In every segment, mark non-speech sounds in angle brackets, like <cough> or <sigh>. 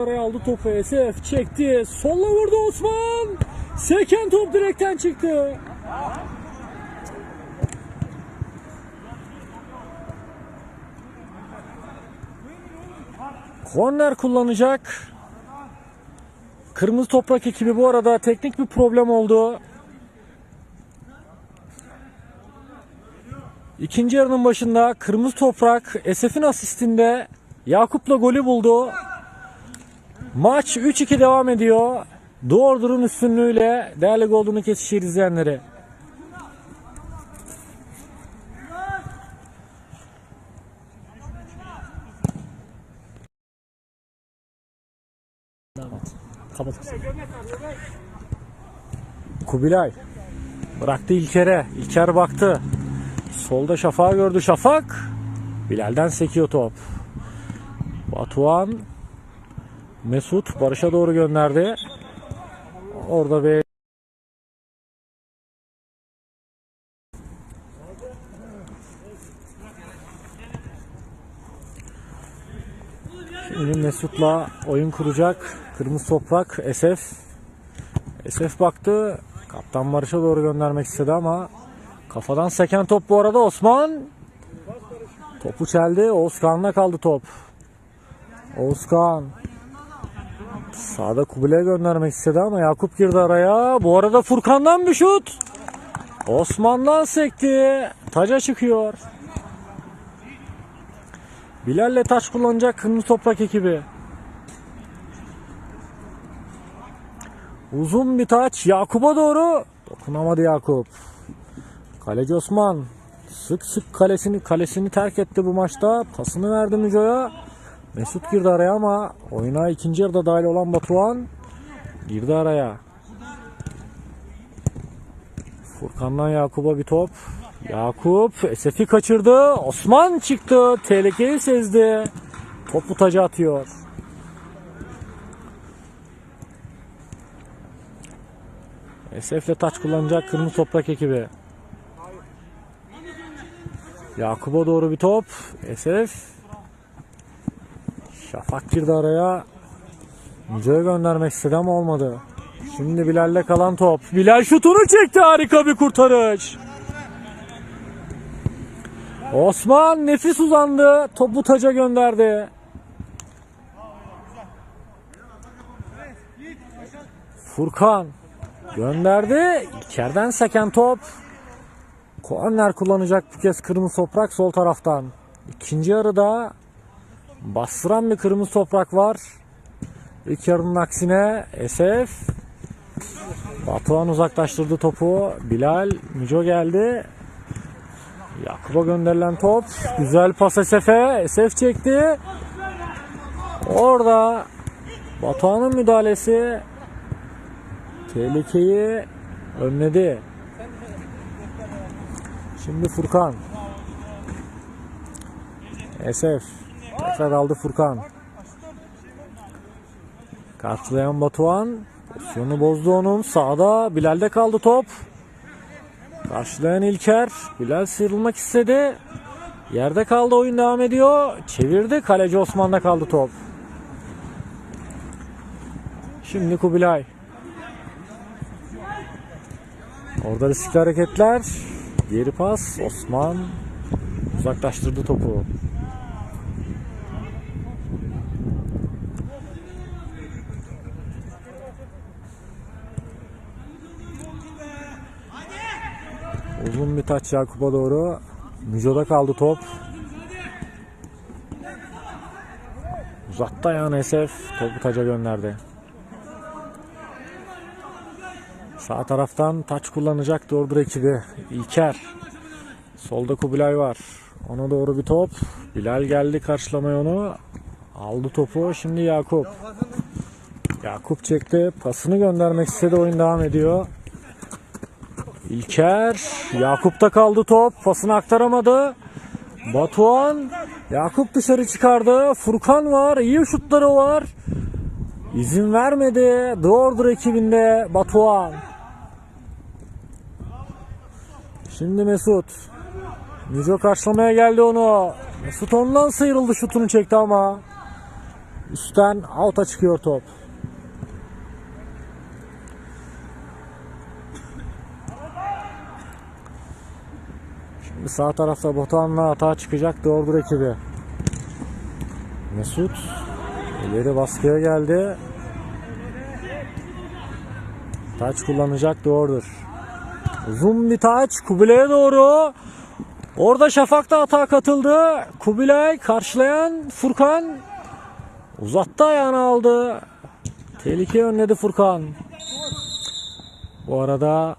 Araya aldı topu SF çekti. Solla vurdu Osman. Seken top direkten çıktı. Korner kullanacak. Kırmızı Toprak ekibi bu arada teknik bir problem oldu. İkinci yarının başında Kırmızı Toprak SF'in asistinde Yakup'la golü buldu. Maç 3-2 devam ediyor. Doğurdur'un üstünlüğüyle değerli Golden'ı kesişir izleyenleri. Kubilay bıraktı İlker'e. İlker baktı. Solda Şafak'ı gördü Şafak. Bilal'den sekiyor top. Batuhan Mesut Barış'a doğru gönderdi. Orada bir Şimdi Mesut'la oyun kuracak. Kırmızı Toprak SF. SF baktı. Kaptan Barış'a doğru göndermek istedi ama kafadan seken top bu arada Osman. Topu çeldi. Oğuzkan'la kaldı top. Oğuzkan. Sağda Kubilay'a göndermek istedi ama Yakup girdi araya. Bu arada Furkan'dan bir şut. Osman'dan sekti. Taca çıkıyor. Bilal'le taç kullanacak Kırmızı Toprak ekibi. Uzun bir taç Yakup'a doğru. Dokunamadı Yakup. Kaleci Osman sık sık kalesini kalesini terk etti bu maçta. Pasını verdi Müco'ya. Mesut girdi araya ama oyuna ikinci yarıda dahil olan Batuhan girdi araya. Furkan'dan Yakup'a bir top. Yakup Esef'i kaçırdı. Osman çıktı. Tehlikeyi sezdi. Topu taca atıyor. Esef'le taç kullanacak Kırmızı Toprak ekibi. Yakup'a doğru bir top. Esef. Şafak girdi araya. Müce'ye göndermek istedi ama olmadı. Şimdi Bilal'le kalan top. Bilal şutunu çekti. Harika bir kurtarış. Osman nefis uzandı. Topu taca gönderdi. Furkan gönderdi. İçeriden seken top. Korner kullanacak bu kez Kırmızı Toprak sol taraftan. İkinci yarıda bastıran bir Kırmızı Toprak var. İlk yarının aksine SF Batuhan uzaklaştırdı topu. Bilal Müco geldi. Yakup'a gönderilen top. Güzel pas SF'e. SF çekti. Orada Batuhan'ın müdahalesi tehlikeyi önledi. Şimdi Furkan. SF. Tekrar aldı Furkan. Karşılayan Batuhan. Pozisyonu bozdu onun. Sağda Bilal'de kaldı top. Karşılayan İlker. Bilal sıyrılmak istedi. Yerde kaldı oyun devam ediyor. Çevirdi. Kaleci Osman'da kaldı top. Şimdi Kubilay. Orada riskli hareketler. Geri pas. Osman uzaklaştırdı topu. Uzun bir taç Yakup'a doğru. Müjo'da kaldı top. Uzattı ayağını SF. Topu taca gönderdi. Sağ taraftan taç kullanacak Dordur ekibi. İlker. Solda Kubilay var. Ona doğru bir top. Bilal geldi karşılamaya onu. Aldı topu. Şimdi Yakup. Yakup çekti. Pasını göndermek istedi. Oyun devam ediyor. İlker. Yakup'ta kaldı top. Pasını aktaramadı. Batuhan. Yakup dışarı çıkardı. Furkan var. İyi şutları var. İzin vermedi. Doğrudur ekibinde Batuhan. Şimdi Mesut. Müco karşılamaya geldi onu. Mesut ondan sıyrıldı şutunu çekti ama. Üstten out'a çıkıyor top. Sağ tarafta Botan'la hata çıkacak doğrudur ekibi. Mesut ileri baskıya geldi. Taç kullanacak doğrudur. Uzun bir taç Kubilay'a doğru. Orada Şafak da hata katıldı. Kubilay karşılayan Furkan uzattı ayağını aldı. Tehlike önledi Furkan. Bu arada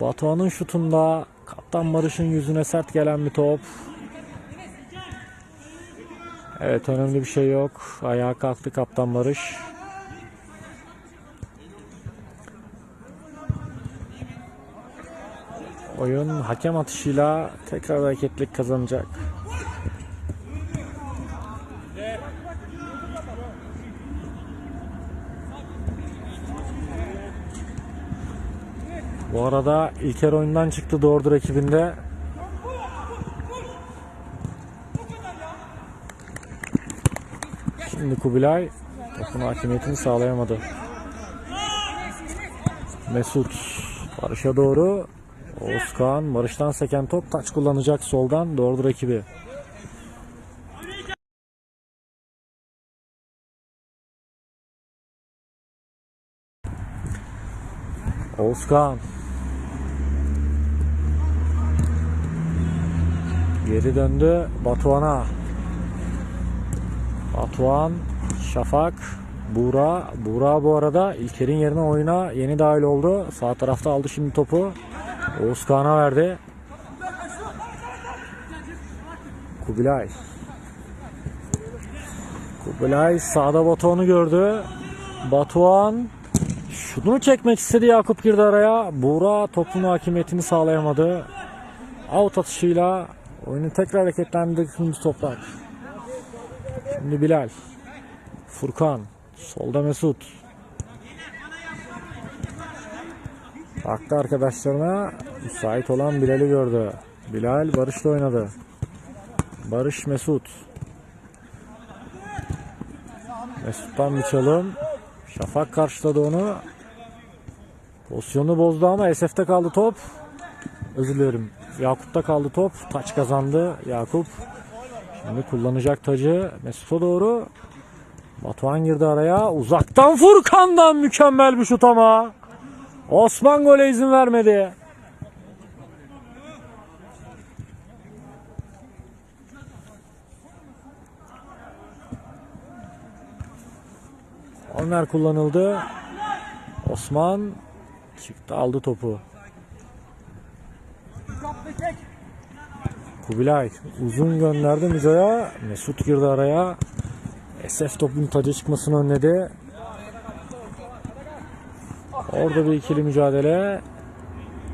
Batuhan'ın şutunda Kaptan Barış'ın yüzüne sert gelen bir top. Evet önemli bir şey yok. Ayağa kalktı Kaptan Barış. Oyun hakem atışıyla tekrar hareketlik kazanacak. Bu arada İlker oyundan çıktı doğrudur ekibinde. Şimdi Kubilay topun hakimiyetini sağlayamadı. Mesut Barış'a doğru Oğuzkan Barış'tan seken top taç kullanacak soldan doğrudur ekibi. Oğuzkan Geri döndü Batuhan'a. Batuhan, Şafak, Buğra. Buğra bu arada İlker'in yerine oyuna yeni dahil oldu. Sağ tarafta aldı şimdi topu. Oğuzkan'a verdi. Kubilay. Kubilay sağda Batuhan'ı gördü. Batuhan şunu çekmek istedi Yakup girdi araya. Buğra topun hakimiyetini sağlayamadı. Out atışıyla oyunu tekrar hareketlendirdi Kırmızı Toprak. Şimdi Bilal. Furkan. Solda Mesut. Baktı arkadaşlarına müsait olan Bilal'i gördü. Bilal Barış'la oynadı. Barış Mesut. Mesut'tan bir çalım. Şafak karşıladı onu. Pozisyonu bozdu ama SF'te kaldı top. Özür dilerim. Yakup'ta kaldı top. Taç kazandı Yakup. Şimdi kullanacak tacı Mesut'a doğru. Batuhan girdi araya. Uzaktan Furkan'dan mükemmel bir şut ama. Osman gole izin vermedi. Onlar kullanıldı. Osman çıktı aldı topu. Kubilay uzun gönderdi Mizo'ya. Mesut girdi araya. SF topun taca çıkmasını önledi. Orada bir ikili mücadele.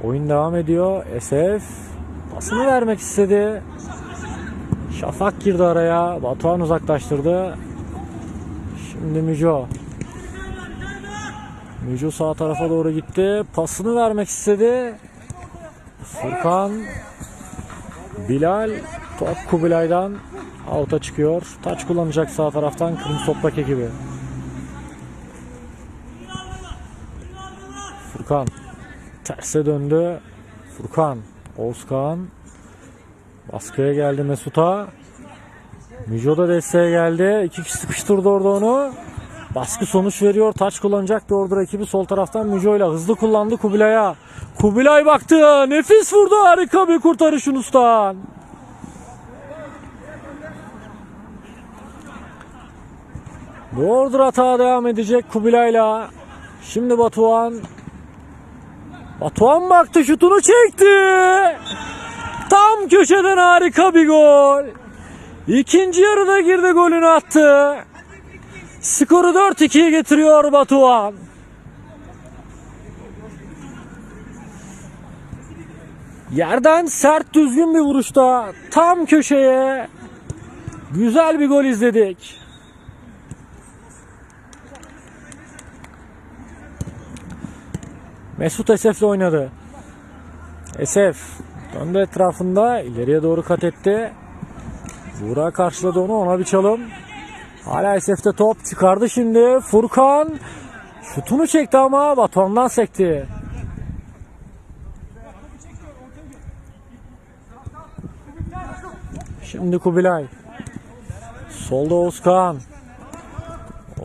Oyun devam ediyor. SF pasını vermek istedi. Şafak girdi araya. Batuhan uzaklaştırdı. Şimdi Müco. Müco sağ tarafa doğru gitti. Pasını vermek istedi. Furkan Bilal top Kubilay'dan out'a çıkıyor. Taç kullanacak sağ taraftan Kırmızı Toprak ekibi. Furkan terse döndü. Furkan Oğuzkan baskıya geldi Mesut'a. Müjo da desteğe geldi. İki kişi sıkıştırdı orada onu. Baskı sonuç veriyor. Taç kullanacak doğrudur ekibi sol taraftan Müjo hızlı kullandı Kubilay'a. Kubilay baktı. Nefis vurdu. Harika bir kurtarış Yunus'tan. Doğrudur hata devam edecek Kubilay'la. Şimdi Batuhan. Batuhan baktı şutunu çekti. Tam köşeden harika bir gol. İkinci yarıda girdi golünü attı. Skoru 4-2'ye getiriyor Batuhan. Yerden sert düzgün bir vuruşta tam köşeye güzel bir gol izledik. Mesut Esef'le oynadı. Esef döndü etrafında ileriye doğru kat etti. Buğra karşıladı onu ona bir çalım. Hala SF'de top çıkardı şimdi. Furkan şutunu çekti ama Batuhan'dan sekti. Şimdi Kubilay. Solda Özkan.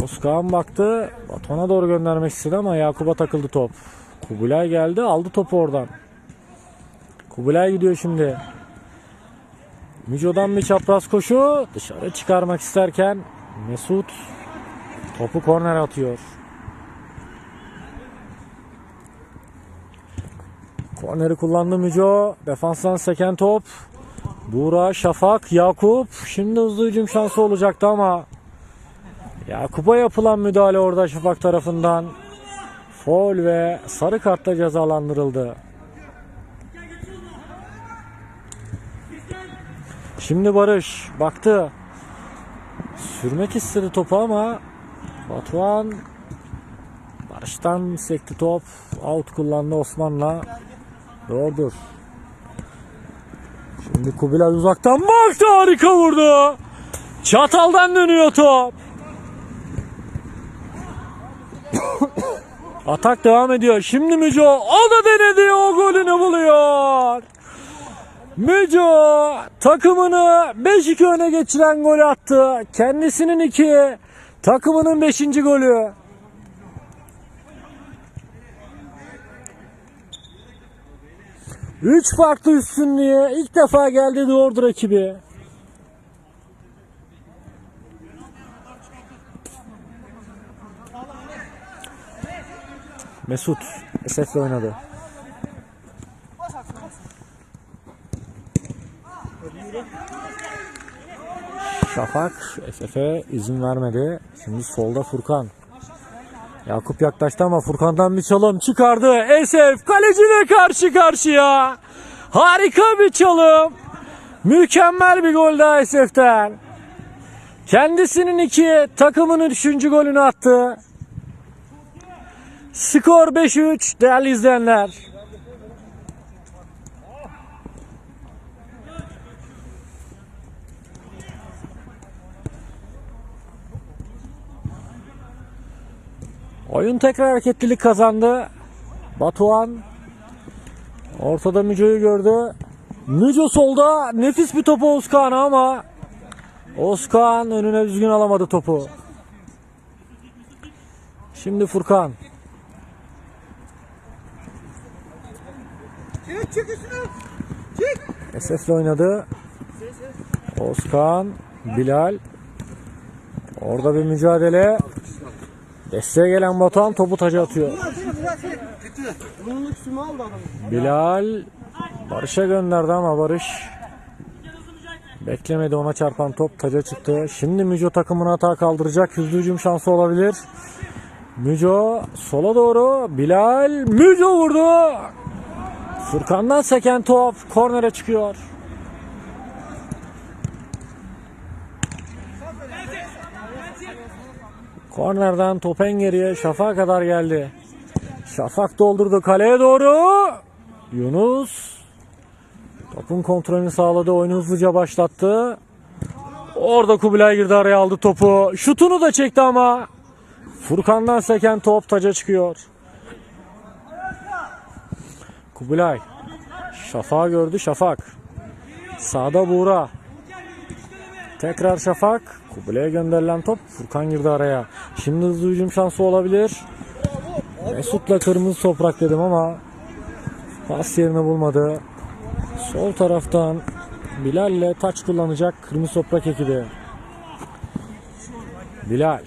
Özkan baktı. Batuhan'a doğru göndermek istedi ama Yakup'a takıldı top. Kubilay geldi aldı topu oradan. Kubilay gidiyor şimdi. Müco'dan bir çapraz koşu. Dışarı çıkarmak isterken Mesut topu korner atıyor. Korneri kullandı Müco. Defanstan seken top. Buğra, Şafak, Yakup. Şimdi hızlı hücum şansı olacaktı ama Yakup'a yapılan müdahale orada Şafak tarafından. Foul ve sarı kartla cezalandırıldı. Şimdi Barış baktı. Sürmek istedi topu ama Batuhan Barış'tan sekti top. Out kullandı Osman'la. Doğrudur. Şimdi Kubilay uzaktan baktı harika vurdu. Çataldan dönüyor top. <coughs> Atak devam ediyor. Şimdi Müco o da denedi o golünü buluyor. Müco takımını 5-2 öne geçiren golü attı. Kendisinin 2, takımının 5. golü. Üç farklı üstünlüğe ilk defa geldi doğrudur ekibi. Mesut Esef'le oynadı. Şafak Esef'e izin vermedi. Şimdi solda Furkan. Yakup yaklaştı ama Furkan'dan bir çalım çıkardı. Esef kaleciyle karşı karşıya. Harika bir çalım. Mükemmel bir gol daha Esef'ten. Kendisinin iki, takımının üçüncü golünü attı. Skor 5-3 değerli izleyenler. Oyun tekrar hareketlilik kazandı. Batuhan ortada Müco'yu gördü. Müco solda nefis bir topu Özkan'a ama Özkan önüne düzgün alamadı topu. Şimdi Furkan. Çık çık üstüne. Çık. Esef'le oynadı. Özkan, Bilal. Orada bir mücadele. Desteğe gelen Batuhan topu taca atıyor. Bilal Barış'a gönderdi ama Barış beklemedi ona çarpan top taca çıktı. Şimdi Müco takımını hata kaldıracak. Hızlı hücum şansı olabilir. Müco sola doğru. Bilal Müco vurdu. Furkan'dan seken top kornere çıkıyor. Kornerden top en geriye Şafak'a kadar geldi. Şafak doldurdu kaleye doğru. Yunus topun kontrolünü sağladı. Oyunu hızlıca başlattı. Orada Kubilay girdi araya aldı topu. Şutunu da çekti ama Furkan'dan seken top taca çıkıyor. Kubilay Şafak gördü Şafak. Sağda Buğra. Tekrar Şafak. Kubilay'a gönderilen top Furkan girdi araya. Şimdi hızlı hücum şansı olabilir. Mesut'la kırmızı toprak dedim ama pas yerini bulmadı. Sol taraftan Bilal'le taç kullanacak kırmızı toprak ekibi. Bilal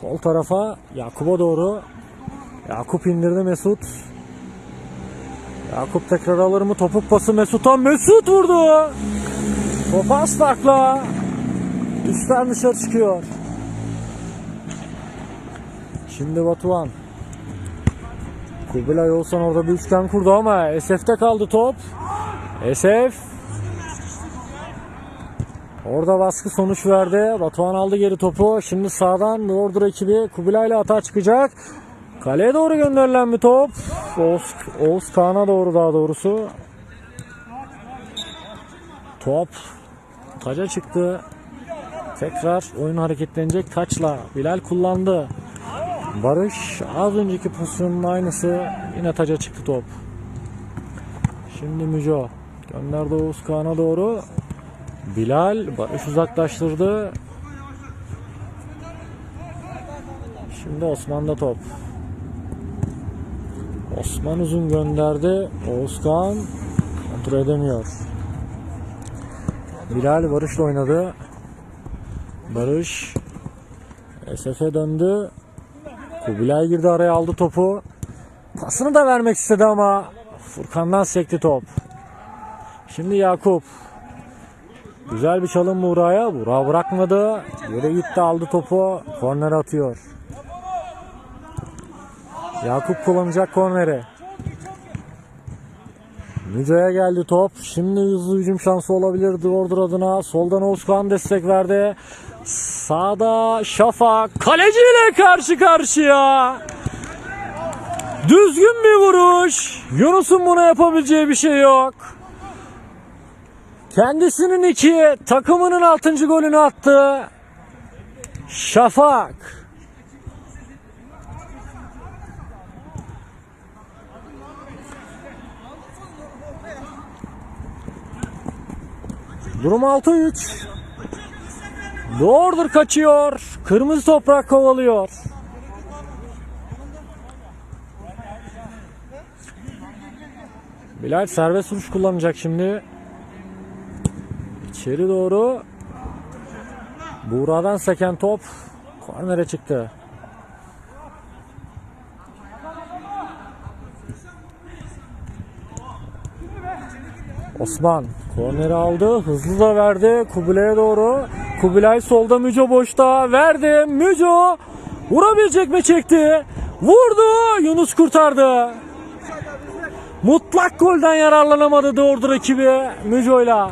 sol tarafa Yakup'a doğru. Yakup indirdi Mesut. Yakup tekrar alır mı? Topuk pası Mesut'a. Mesut vurdu. Top az Üstten dışarı çıkıyor. Şimdi Batuhan. Kubilay olsan orada bir üçgen kurdu ama SF'te kaldı top. SF. Orada baskı sonuç verdi. Batuhan aldı geri topu. Şimdi sağdan Ordur ekibi Kubilay'la hata çıkacak. Kaleye doğru gönderilen bir top. Oğuz, Oğuz Kağan'a doğru daha doğrusu. Top taca çıktı. Tekrar oyun hareketlenecek taçla. Bilal kullandı. Barış az önceki pozisyonun aynısı. Yine taca çıktı top. Şimdi Müco. Gönderdi Oğuz Kağan'a doğru. Bilal Barış uzaklaştırdı. Şimdi Osman'da top. Osman uzun gönderdi. Oğuzkan kontrol edemiyor. Bilal Barış'la oynadı. Barış SF'e döndü. Kubilay girdi araya aldı topu. Pasını da vermek istedi ama Furkan'dan sekti top. Şimdi Yakup. Güzel bir çalım Buğra'ya. Buğra bırakmadı. Yere gitti aldı topu. Korner atıyor. Yakup kullanacak korneri. Müco'ya geldi top. Şimdi hızlı hücum şansı olabilir Ordur adına. Soldan Oğuzkan destek verdi. Sağda Şafak kaleciyle karşı karşıya. Düzgün bir vuruş. Yunus'un buna yapabileceği bir şey yok. Kendisinin iki, takımının altıncı golünü attı. Şafak. Durum 6-3. Doğrudur kaçıyor. Kırmızı toprak kovalıyor. Bilal serbest vuruş kullanacak şimdi. İçeri doğru. Buğra'dan seken top kornere çıktı. Osman korneri aldı. Hızlı da verdi. Kubilay'a doğru. Kubilay solda Müco boşta. Verdi. Müco vurabilecek mi çekti. Vurdu. Yunus kurtardı. Mutlak golden yararlanamadı doğrudur rakibi Müco'yla.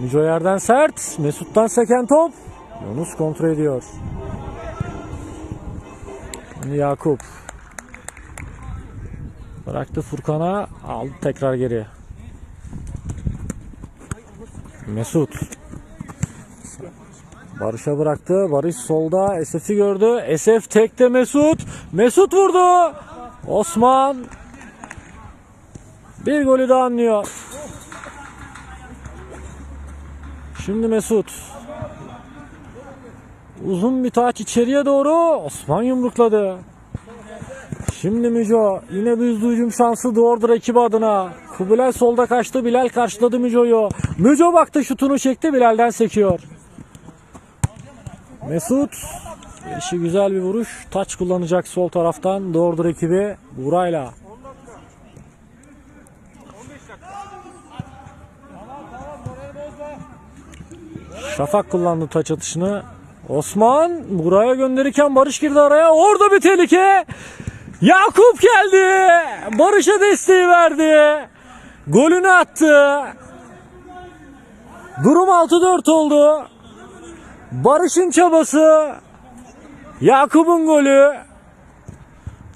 Müco yerden sert. Mesut'tan seken top. Yunus kontrol ediyor. Yakup. Bıraktı Furkan'a. Aldı tekrar geri. Mesut. Barış'a bıraktı. Barış solda. Esef'i gördü. Esef tekte Mesut. Mesut vurdu. Osman. Bir golü daha anlıyor. Şimdi Mesut. Uzun bir taç içeriye doğru. Osman yumrukladı. Şimdi Müco yine bir hücum şansı doğrudur ekibi adına. Kubilay solda kaçtı. Bilal karşıladı Müco'yu. Müco baktı şutunu çekti. Bilal'den sekiyor. Mesut işi güzel bir vuruş. Taç kullanacak sol taraftan. Doğrudur ekibi Burayla. Şafak kullandı taç atışını. Osman buraya gönderirken Barış girdi araya. Orada bir tehlike. Yakup geldi. Barış'a desteği verdi. Golünü attı. Durum 6-4 oldu. Barış'ın çabası. Yakup'un golü.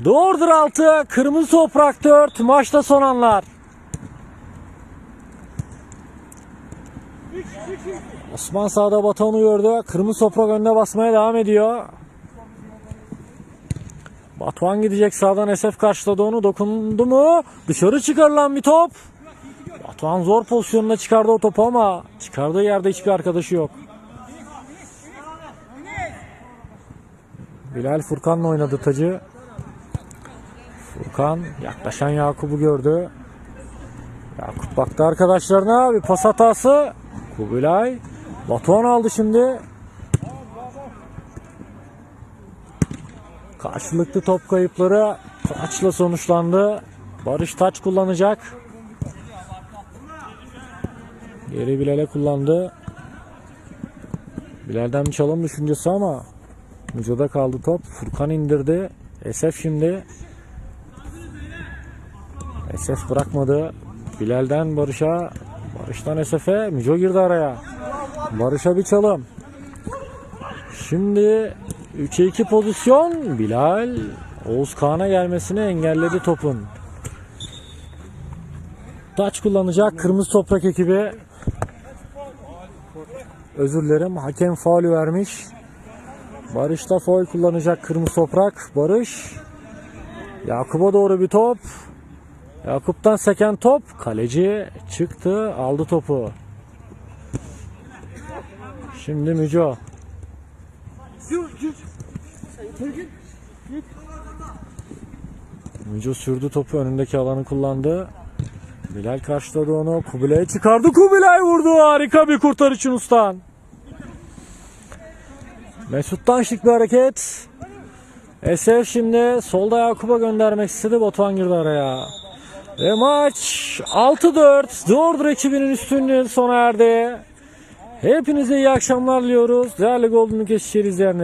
Doğrudur 6. Kırmızı toprak 4. Maçta son anlar. Osman sağda Batuhan'ı gördü. Kırmızı toprak önüne basmaya devam ediyor. Batuhan gidecek sağdan Esef karşıladı onu. Dokundu mu? Dışarı çıkarılan bir top. Batuhan zor pozisyonunda çıkardı o topu ama çıkardığı yerde hiçbir arkadaşı yok. Bilal Furkan'la oynadı tacı. Furkan yaklaşan Yakup'u gördü. Yakup baktı arkadaşlarına bir pas hatası. Kubilay. Batuhan aldı şimdi. Karşılıklı top kayıpları taçla sonuçlandı. Barış taç kullanacak. Geri Bilal'e kullandı. Bilal'den bir çalım düşüncesi ama Müco'da kaldı top. Furkan indirdi. Esef şimdi. Esef bırakmadı. Bilal'den Barış'a. Barış'tan Esef'e. Müco girdi araya. Barış'a bir çalım. Şimdi 3'e 2 pozisyon. Bilal Oğuz Kağan'a gelmesini engelledi topun. Taç kullanacak kırmızı toprak ekibi. Özür dilerim. Hakem faulü vermiş. Barış da faul kullanacak kırmızı toprak. Barış. Yakup'a doğru bir top. Yakup'tan seken top. Kaleci çıktı. Aldı topu. Şimdi Müco. Müco sürdü topu önündeki alanı kullandı. Bilal karşıladı onu. Kubilay'ı çıkardı. Kubilay vurdu. Harika bir kurtarış Yunus'tan. Mesut'tan şık bir hareket. SF şimdi solda Yakup'a göndermek istedi. Batuhan girdi araya. Ve maç 6-4. Doğrudur ekibinin üstünlüğü sona erdi. Hepinize iyi akşamlar diliyoruz. Değerli Golden Ülke izleyenler.